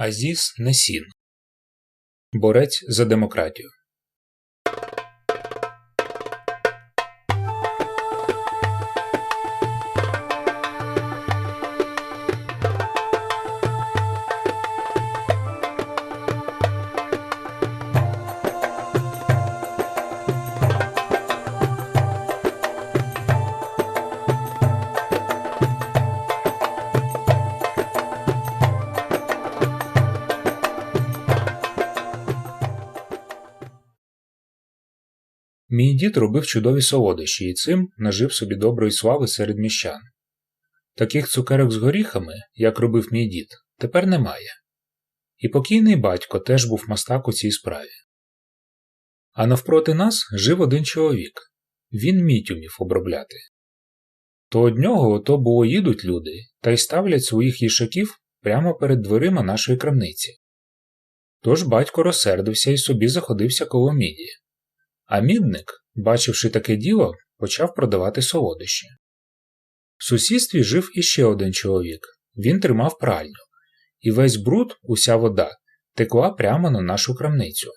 Азіс Несін Борець за демократію. Мій дід робив чудові солодощі і цим нажив собі доброї слави серед міщан. Таких цукерок з горіхами, як робив мій дід, тепер немає. І покійний батько теж був мастак у цій справі. А навпроти нас жив один чоловік він мідь умів обробляти. То од нього ото було їдуть люди та й ставлять своїх їшаків прямо перед дверима нашої крамниці. Тож батько розсердився і собі заходився коло міді. А мідник, бачивши таке діло, почав продавати солодощі. В сусідстві жив іще один чоловік він тримав пральню, і весь бруд, уся вода, текла прямо на нашу крамницю.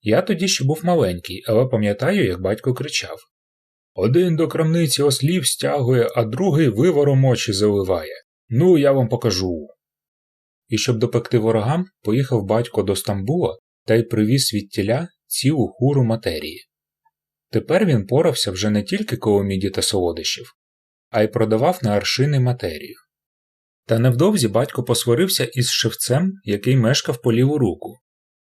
Я тоді ще був маленький, але пам'ятаю, як батько кричав Один до крамниці ослів стягує, а другий вивором очі заливає. Ну, я вам покажу. І щоб допекти ворогам, поїхав батько до Стамбула та й привіз від тіля цілу хуру матерії. Тепер він порався вже не тільки коло міді та солодощів, а й продавав на аршини матерію. Та невдовзі батько посварився із шевцем, який мешкав по ліву руку,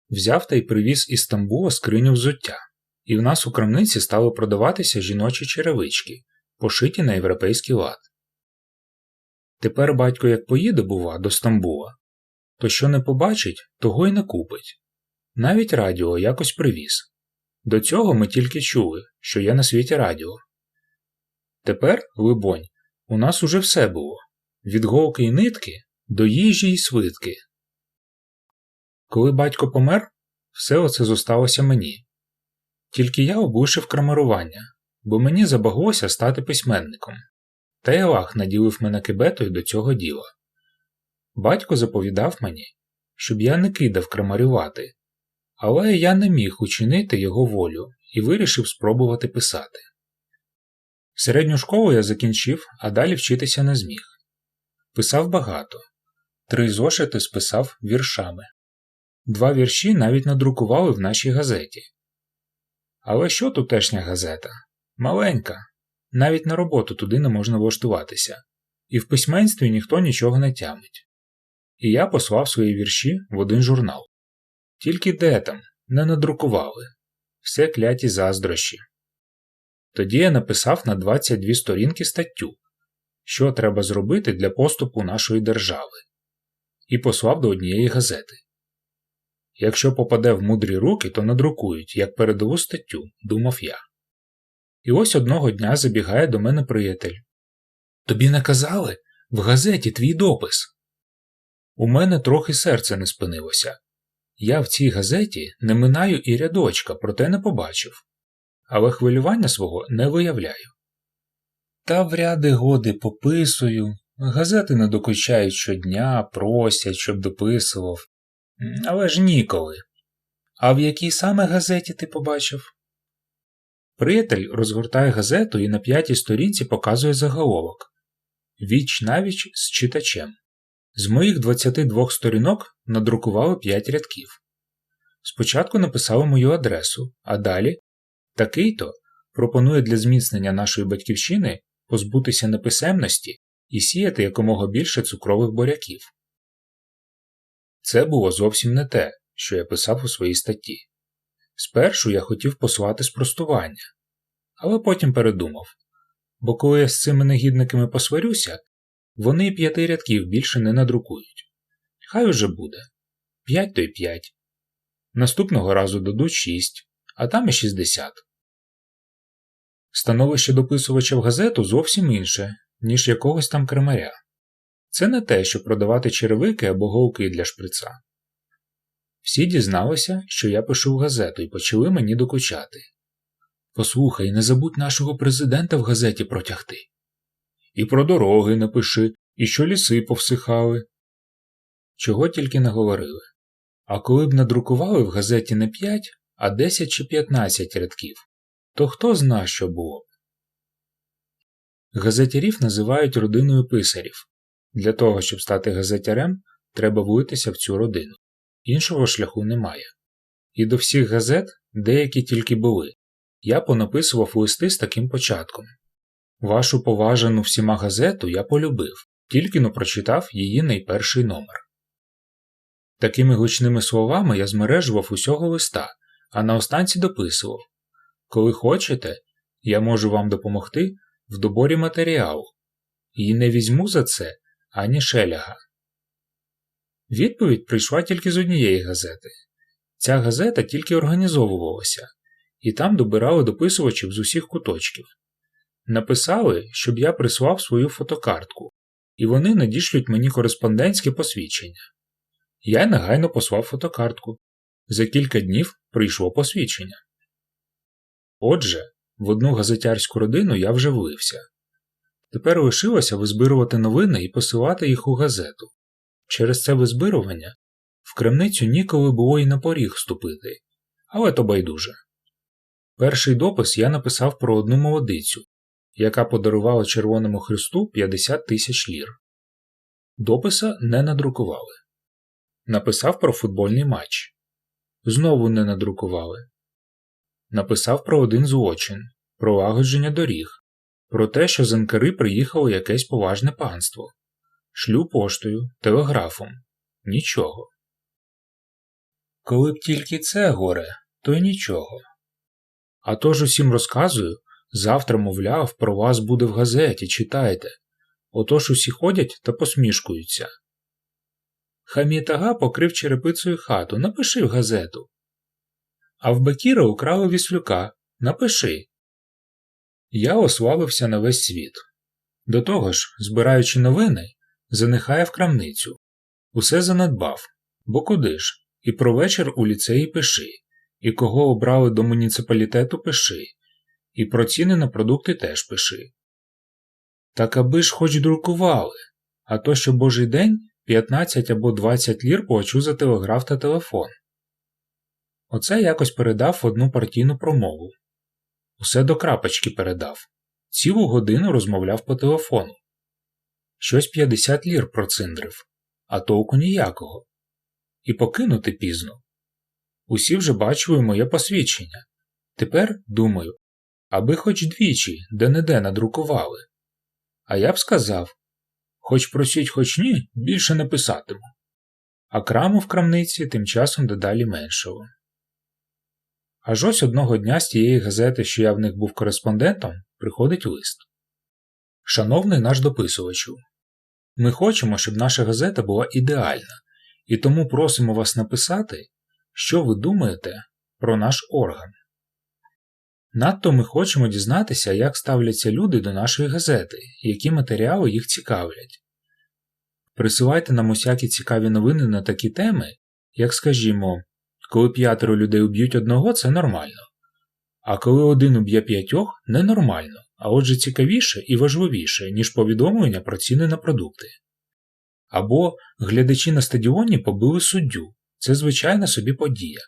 взяв та й привіз із Стамбула скриню взуття, і в нас у крамниці стали продаватися жіночі черевички, пошиті на європейський лад. Тепер батько як поїде, бува, до Стамбула, то що не побачить, того й не купить. Навіть радіо якось привіз. До цього ми тільки чули, що є на світі радіо. Тепер, либонь, у нас уже все було від голки й нитки до їжі й свитки. Коли батько помер, все оце зосталося мені. Тільки я облишив крамарування, бо мені забаглося стати письменником, та й Аллах наділив мене кибетою до цього діла. Батько заповідав мені, щоб я не кидав крамарювати, але я не міг учинити його волю і вирішив спробувати писати. Середню школу я закінчив, а далі вчитися не зміг. Писав багато, три зошити списав віршами. Два вірші навіть надрукували в нашій газеті. Але що тутешня газета? Маленька, навіть на роботу туди не можна влаштуватися, і в письменстві ніхто нічого не тямить. І я послав свої вірші в один журнал. Тільки де там, не надрукували, все кляті заздрощі. Тоді я написав на 22 сторінки статтю, що треба зробити для поступу нашої держави, і послав до однієї газети. Якщо попаде в мудрі руки, то надрукують, як передову статтю, думав я. І ось одного дня забігає до мене приятель. Тобі не казали? В газеті твій допис. У мене трохи серце не спинилося. Я в цій газеті не минаю і рядочка, проте не побачив, але хвилювання свого не виявляю. Та в ряди годи пописую, газети не докучають щодня, просять, щоб дописував, але ж ніколи. А в якій саме газеті ти побачив? Приятель розгортає газету і на п'ятій сторінці показує заголовок Віч навіч з читачем. З моїх 22 сторінок надрукували 5 рядків. Спочатку написали мою адресу, а далі такий-то пропонує для зміцнення нашої батьківщини позбутися неписемності і сіяти якомога більше цукрових буряків. Це було зовсім не те, що я писав у своїй статті. Спершу я хотів послати спростування, але потім передумав бо коли я з цими негідниками посварюся, вони п'яти рядків більше не надрукують. Хай уже буде. П'ять то й п'ять. Наступного разу дадуть шість, а там і шістдесят. Становище дописувача в газету зовсім інше, ніж якогось там кремаря. Це не те, що продавати черевики або голки для шприца. Всі дізналися, що я пишу в газету і почали мені докучати. Послухай, не забудь нашого президента в газеті протягти. І про дороги напиши, і що ліси повсихали. чого тільки не говорили. А коли б надрукували в газеті не 5, а 10 чи 15 рядків, то хто зна, що було б. Газетярів називають родиною писарів. Для того, щоб стати газетярем, треба влитися в цю родину. Іншого шляху немає. І до всіх газет, деякі тільки були, я понаписував листи з таким початком. Вашу поважану всіма газету я полюбив, тільки но прочитав її найперший номер. Такими гучними словами я змережував усього листа, а на останці дописував Коли хочете, я можу вам допомогти в доборі матеріалу, і не візьму за це ані шеляга. Відповідь прийшла тільки з однієї газети. Ця газета тільки організовувалася, і там добирали дописувачів з усіх куточків. Написали, щоб я прислав свою фотокартку, і вони надішлють мені кореспондентське посвідчення. Я негайно послав фотокартку. За кілька днів прийшло посвідчення. Отже, в одну газетярську родину я вже влився. Тепер лишилося визбирувати новини і посилати їх у газету. Через це визбирування в крамницю ніколи було і на поріг вступити, але то байдуже. Перший допис я написав про одну молодицю, яка подарувала Червоному Христу 50 тисяч лір. Дописа не надрукували. Написав про футбольний матч. Знову не надрукували. Написав про один злочин, про лагодження доріг, про те, що з Анкари приїхало якесь поважне панство. Шлю поштою, телеграфом. Нічого. Коли б тільки це горе, то й нічого. А тож усім розказую завтра, мовляв, про вас буде в газеті, читайте. Отож усі ходять та посмішкуються. Хамітага покрив черепицею хату, напиши в газету. А в Бакіра украли віслюка, напиши. Я ославився на весь світ. До того ж, збираючи новини, занихає в крамницю. Усе занедбав, бо куди ж? І про вечір у ліцеї пиши, і кого обрали до муніципалітету пиши, і про ціни на продукти теж пиши. Так аби ж хоч друкували, а то що божий день 15 або 20 лір плачу за телеграф та телефон. Оце якось передав одну партійну промову. Усе до крапочки передав. Цілу годину розмовляв по телефону. Щось 50 лір проциндрив, а толку ніякого. І покинути пізно. Усі вже бачили моє посвідчення. Тепер, думаю, аби хоч двічі де-не-де надрукували. А я б сказав хоч просіть, хоч ні, більше не писатиму. А краму в крамниці тим часом дедалі меншого. Аж ось одного дня з тієї газети, що я в них був кореспондентом, приходить лист. Шановний наш дописувачу, ми хочемо, щоб наша газета була ідеальна, і тому просимо вас написати, що ви думаєте про наш орган. Надто ми хочемо дізнатися, як ставляться люди до нашої газети, які матеріали їх цікавлять. Присилайте нам усякі цікаві новини на такі теми, як, скажімо, коли п'ятеро людей уб'ють одного, це нормально. А коли один уб'є п'ятьох ненормально, а отже цікавіше і важливіше, ніж повідомлення про ціни на продукти. Або глядачі на стадіоні побили суддю це звичайна собі подія.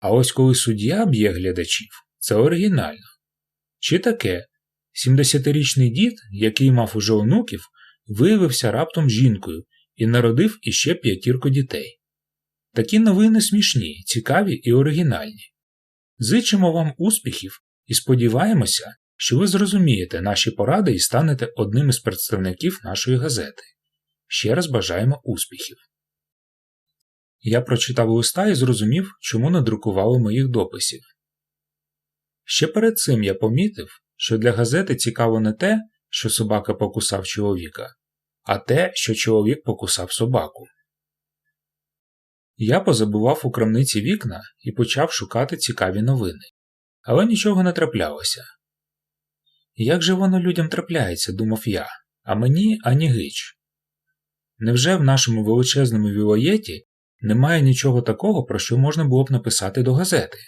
А ось коли суддя б'є глядачів, це оригінально. Чи таке 70-річний дід, який мав уже онуків, виявився раптом жінкою і народив іще п'ятірку дітей. Такі новини смішні, цікаві і оригінальні. Зичимо вам успіхів і сподіваємося, що ви зрозумієте наші поради і станете одним із представників нашої газети. Ще раз бажаємо успіхів. Я прочитав листа і зрозумів, чому надрукували моїх дописів. Ще перед цим я помітив, що для газети цікаво не те, що собака покусав чоловіка, а те, що чоловік покусав собаку. Я позабував у крамниці вікна і почав шукати цікаві новини, але нічого не траплялося. Як же воно людям трапляється, думав я, а мені ані гич. Невже в нашому величезному вілоєті немає нічого такого, про що можна було б написати до газети?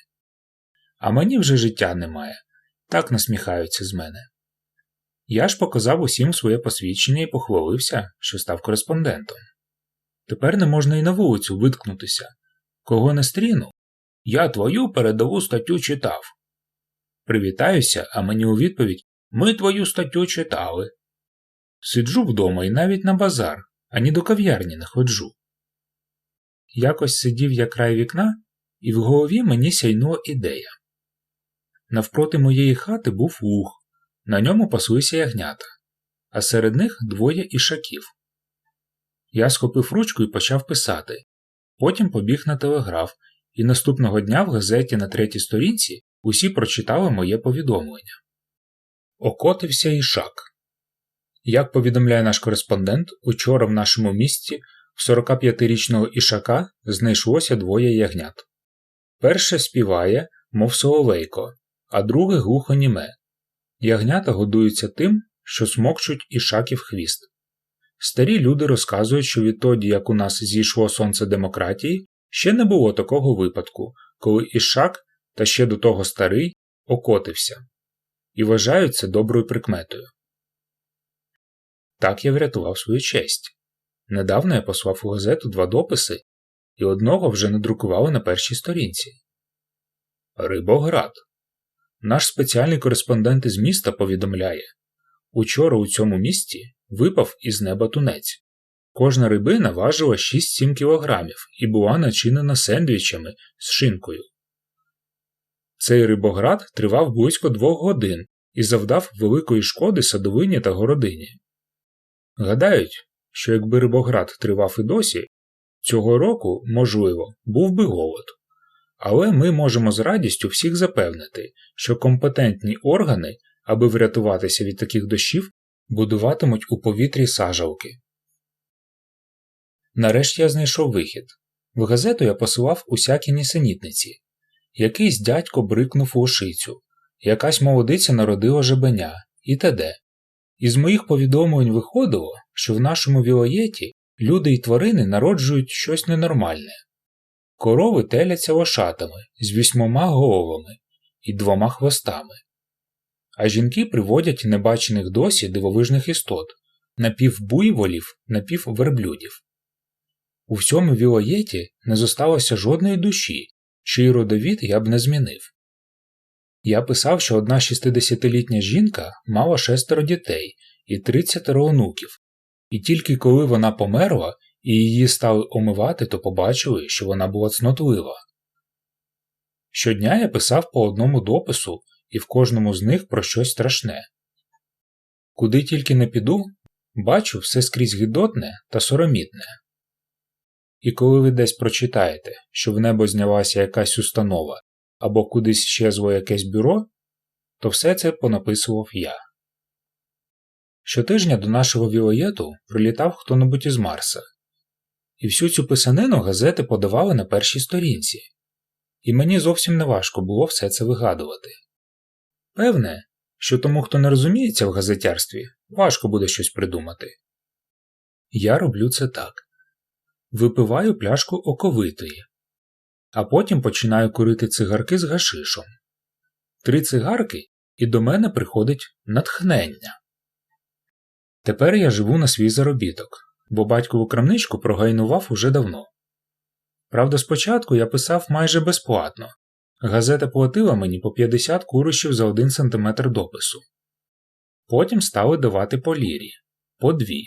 А мені вже життя немає, так насміхаються з мене. Я ж показав усім своє посвідчення і похвалився, що став кореспондентом. Тепер не можна і на вулицю виткнутися. Кого не стріну? Я твою передову статтю читав. Привітаюся, а мені у відповідь Ми твою статтю читали. Сиджу вдома і навіть на базар, ані до кав'ярні не ходжу. Якось сидів я край вікна, і в голові мені сяйнула ідея. Навпроти моєї хати був луг, на ньому паслися ягнята, а серед них двоє ішаків. Я схопив ручку і почав писати, потім побіг на телеграф, і наступного дня в газеті на третій сторінці усі прочитали моє повідомлення. Окотився ішак. Як повідомляє наш кореспондент, учора в нашому місті в 45-річного ішака знайшлося двоє ягнят. Перше співає, мов соловейко, а друге глухоніме. Ягнята годуються тим, що смокчуть ішаків хвіст. Старі люди розказують, що відтоді, як у нас зійшло сонце демократії, ще не було такого випадку, коли ішак, та ще до того старий, окотився, і вважають це доброю прикметою. Так я врятував свою честь. Недавно я послав у газету два дописи, і одного вже надрукували на першій сторінці. Рибоград. Наш спеціальний кореспондент із міста повідомляє учора у цьому місті випав із неба тунець. Кожна рибина важила 6-7 кілограмів і була начинена сендвічами з шинкою. Цей рибоград тривав близько двох годин і завдав великої шкоди садовині та городині. Гадають, що якби рибоград тривав і досі, цього року, можливо, був би голод. Але ми можемо з радістю всіх запевнити, що компетентні органи, аби врятуватися від таких дощів, будуватимуть у повітрі сажалки. Нарешті я знайшов вихід. В газету я посилав усякі нісенітниці. Якийсь дядько брикнув у ошицю, якась молодиця народила жебеня і т.д. Із моїх повідомлень виходило, що в нашому вілоєті люди й тварини народжують щось ненормальне. Корови теляться лошатами з вісьмома головами і двома хвостами, а жінки приводять небачених досі дивовижних істот напівбуйволів, напівверблюдів. У всьому вілоєті не зосталося жодної душі, чий родовід я б не змінив. Я писав, що одна 60-літня жінка мала шестеро дітей і 30 онуків, і тільки коли вона померла і її стали омивати, то побачили, що вона була цнотлива. Щодня я писав по одному допису і в кожному з них про щось страшне. Куди тільки не піду, бачу все скрізь гидотне та соромітне. І коли ви десь прочитаєте, що в небо знялася якась установа або кудись щезло якесь бюро, то все це понаписував я. Щотижня до нашого вілоєту прилітав хто-небудь із Марса, і всю цю писанину газети подавали на першій сторінці, і мені зовсім не важко було все це вигадувати. Певне, що тому, хто не розуміється в газетярстві, важко буде щось придумати. Я роблю це так випиваю пляшку оковитої, а потім починаю курити цигарки з гашишом. Три цигарки, і до мене приходить натхнення. Тепер я живу на свій заробіток, бо батькову крамничку прогайнував уже давно. Правда, спочатку я писав майже безплатно. Газета платила мені по 50 курощів за 1 см допису. Потім стали давати по лірі, по дві,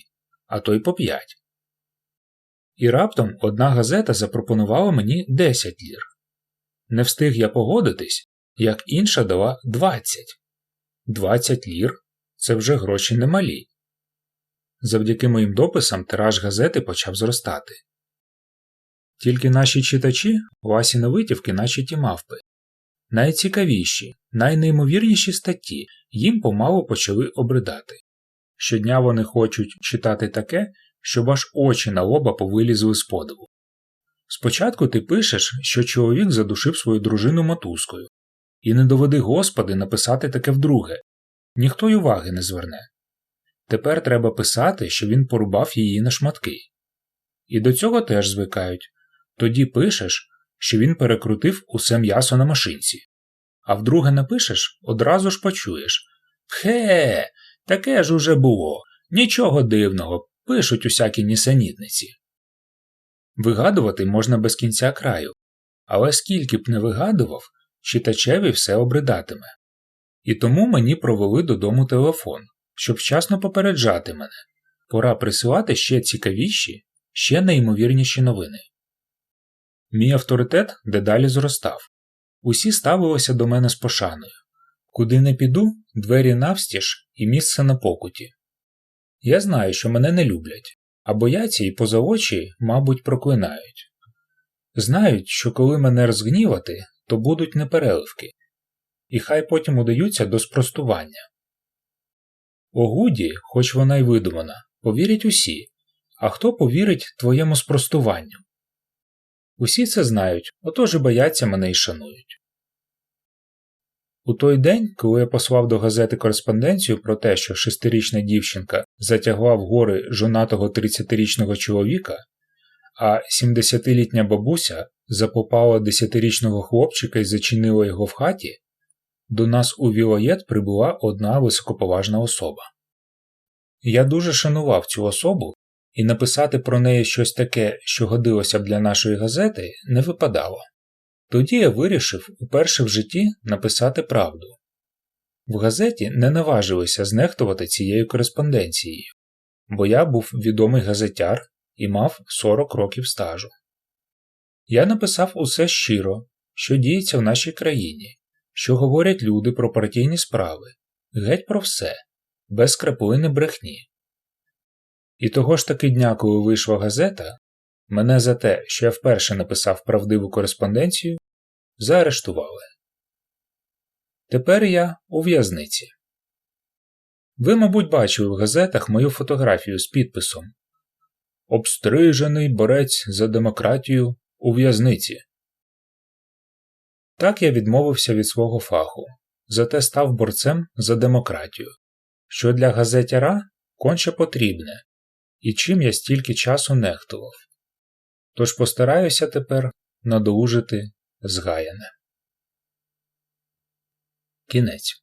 а то й по п'ять. І раптом одна газета запропонувала мені 10 лір. Не встиг я погодитись, як інша дала 20. 20 лір це вже гроші немалі. Завдяки моїм дописам тираж газети почав зростати. Тільки наші читачі Васі витівки, наче ті мавпи. Найцікавіші, найнеймовірніші статті їм помалу почали обридати. Щодня вони хочуть читати таке, щоб аж очі на лоба повилізли з подиву. Спочатку ти пишеш, що чоловік задушив свою дружину мотузкою, і не доведи Господи написати таке вдруге ніхто й уваги не зверне. Тепер треба писати, що він порубав її на шматки. І до цього теж звикають. Тоді пишеш, що він перекрутив усе м'ясо на машинці, а вдруге напишеш одразу ж почуєш. Пхе, таке ж уже було, нічого дивного, пишуть усякі нісенітниці. Вигадувати можна без кінця краю, але скільки б не вигадував, читачеві все обридатиме. І тому мені провели додому телефон, щоб вчасно попереджати мене. Пора присилати ще цікавіші, ще неймовірніші новини. Мій авторитет дедалі зростав. Усі ставилися до мене з пошаною. Куди не піду, двері навстіж і місце на покуті. Я знаю, що мене не люблять, а бояться і поза очі, мабуть, проклинають. Знають, що коли мене розгнівати, то будуть непереливки, і хай потім удаються до спростування. Огуді, хоч вона й видумана, повірять усі, а хто повірить твоєму спростуванню? Усі це знають, отож і бояться мене і шанують. У той день, коли я послав до газети кореспонденцію про те, що шестирічна дівчинка затягла в гори жонатого 30-річного чоловіка, а 70-літня бабуся запопала 10-річного хлопчика і зачинила його в хаті, до нас у Вілоєт прибула одна високоповажна особа. Я дуже шанував цю особу, і написати про неї щось таке, що годилося б для нашої газети, не випадало. Тоді я вирішив уперше в житті написати правду. В газеті не наважилися знехтувати цією кореспонденцією, бо я був відомий газетяр і мав 40 років стажу. Я написав усе щиро, що діється в нашій країні, що говорять люди про партійні справи, геть про все, без краплини брехні. І того ж таки дня, коли вийшла газета, мене за те, що я вперше написав правдиву кореспонденцію, заарештували. Тепер я у в'язниці. Ви, мабуть, бачили в газетах мою фотографію з підписом Обстрижений борець за демократію у в'язниці. Так я відмовився від свого фаху, зате став борцем за демократію, що для газетяра конче потрібне, і чим я стільки часу нехтував. Тож постараюся тепер надолужити згаяне. Кінець